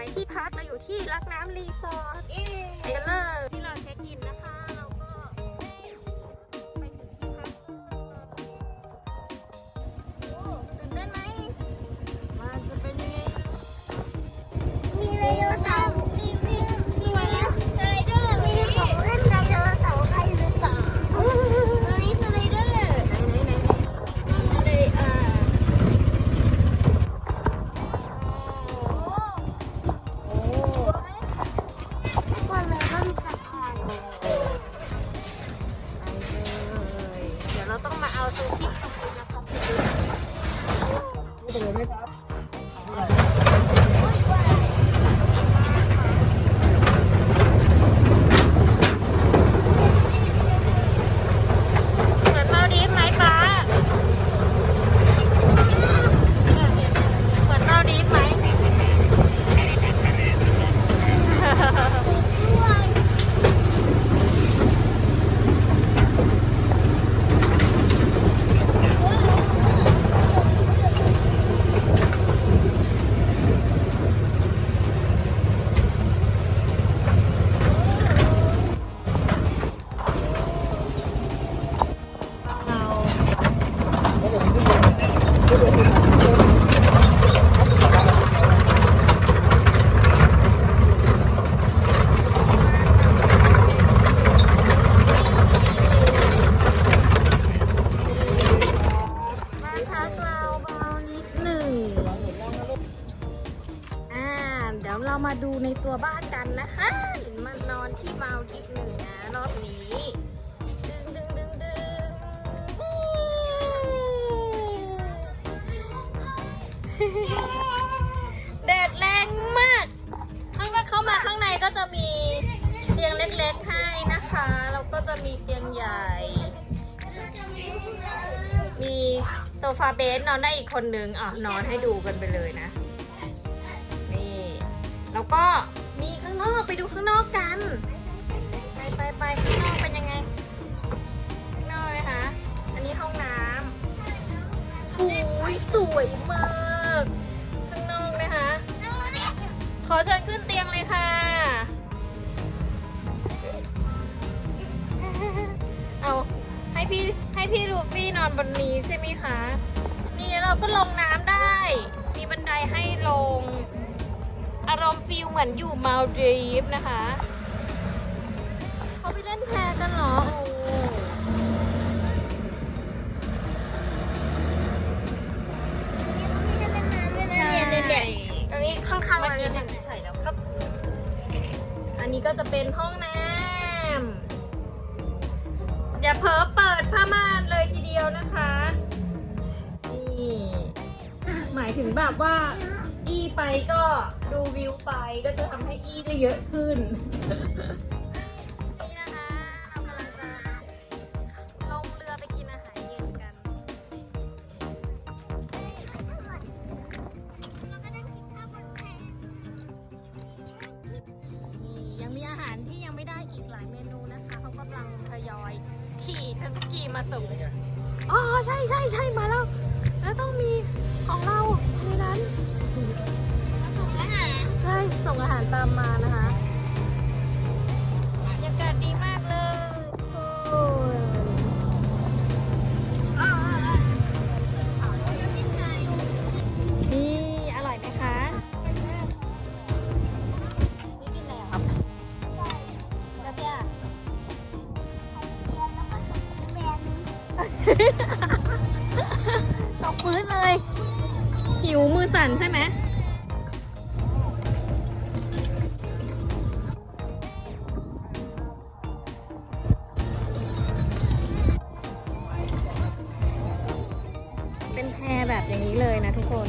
ไปที่พักเราอยู่ที่รักน้ำรีสอร์ทเย้ไปกันเลย ตัวบ้านกันนะคะมานอนที่เมาดิฟหนึ่งนะรอบนี้ดึงดึงดึงดึงแดดแรงมาก ข้างในเข้ามาข้างในก็จะมีเตียงเล็กๆให้นะคะแล้วก็จะมีเตียงใหญ่ มีโซฟาเบสนอนได้อีกคนนึงอะนอนให้ดูกันไปเลยนะ นี่ แล้วก็างนอกไปดูข้างนอกกัน ไปไปไปข้างนอกเป็นยังไงข้างนอกนะคะ อันนี้ห้องน้ำหูยสวยมากข้างนอกนะคะ ขอเชิญขึ้นเตียงเลยค่ะ เอาให้พี่ให้พี่ลูฟี่นอนบนนี้ใช่ไหมคะ นี่เราก็ลงน้ำได้ มีบันไดให้ลงารมณ์ฟิลเหมือนอยู่มาลดีฟนะคะเขาไปเล่นแพกันเหรอโอ้เนี่ยเนี่ยเนี่ยตรงนี้ข้างๆเมื่อมันกี้เนี่เนี่ยยใส่แล้วครับ อันนี้ก็จะเป็นห้องน้ำอย่าเผลอเปิดผ้าม่านเลยทีเดียวนะคะ นี่ หมายถึงแบบว่า อีไปก็ดูวิวไปก็จะทำให้อีได้เยอะขึ้น นี่นะคะเรากำลังจะลงเรือไปกินอาหารเย็นกัน นี่ยังมีอาหารที่ยังไม่ได้อีกหลายเมนูนะคะเขากำลังทยอย ขี่เทตสกีมาส่งอ๋อใช่ใช่ใช่มาแล้ว แล้วต้องมีของเราในนั้น ใช่ส่งอาหารตามมานะคะบรรยากาศดีมากเลยโอ้ยนี่อร่อยไหมคะนี่กินอะไรอะครับกระเซีย ตกพื้นเลย หิวมือสั่นใช่ไหมเป็นแพรแบบอย่างนี้เลยนะทุกคน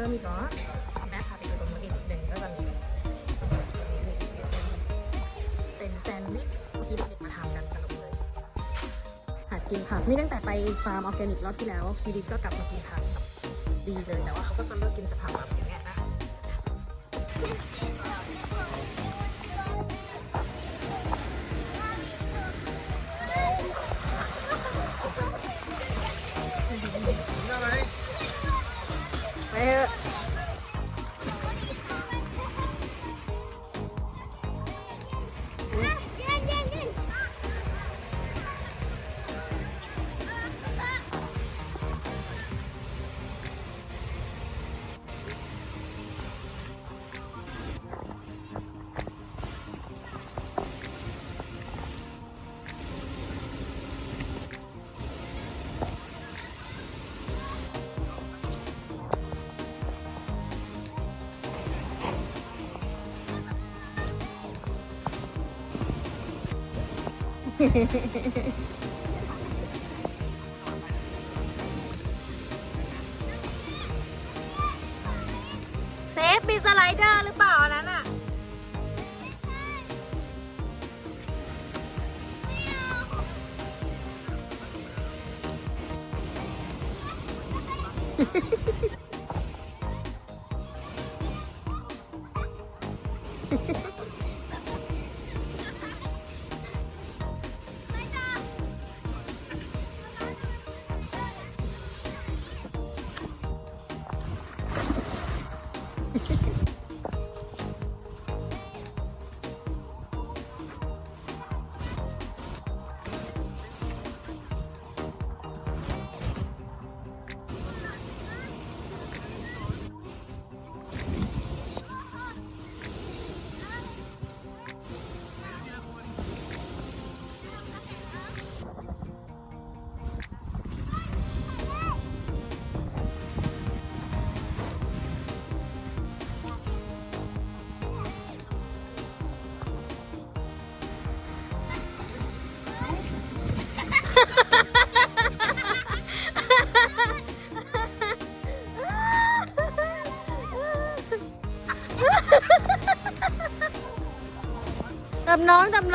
มาเติมอีกเหรอแม่พาไปดูตรงนู้นอีกนิดนึงก็จะมีเป็นแซนด์วิชที่เด็กมาทำกันสนุกเลยหากินผักนี่ตั้งแต่ไปฟาร์มออร์แกนิกรอบที่แล้วพีดิก็กลับมากินผักดีเลยแต่ว่าเขาก็จะเลือกกินแต่ผักแบบอย่างเงี้ยนะ ไป เซฟมีสไลเดอร์หรือเปล่าอันนั้นอะจั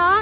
น้อง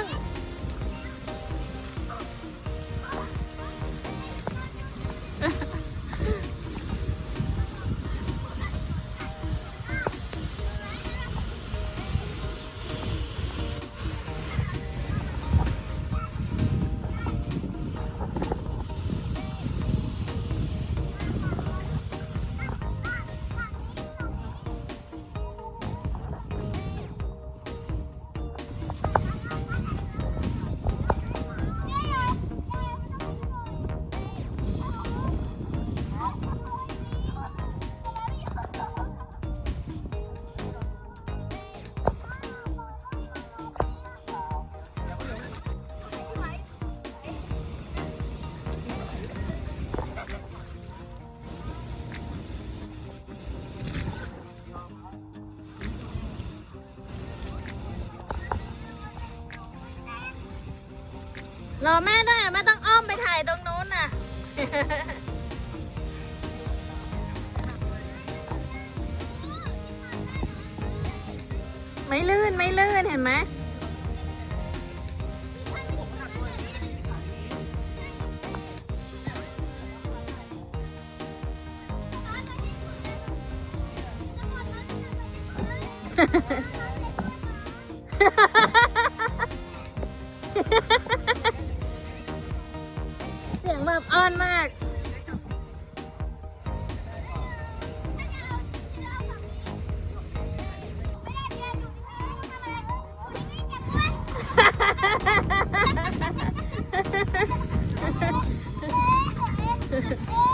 รอแม่ด้วยแม่ต้องอ้อมไปถ่ายตรงนู้นน่ะ ไม่ลื่นไม่ลื่นเห็นไหมเสียงแบบอ้อนมากเ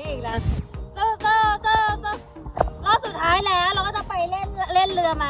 อีกแล้วสู้สู้สู้สู้รอบสุดท้ายแล้วเราก็จะไปเล่นเล่นเรือไหม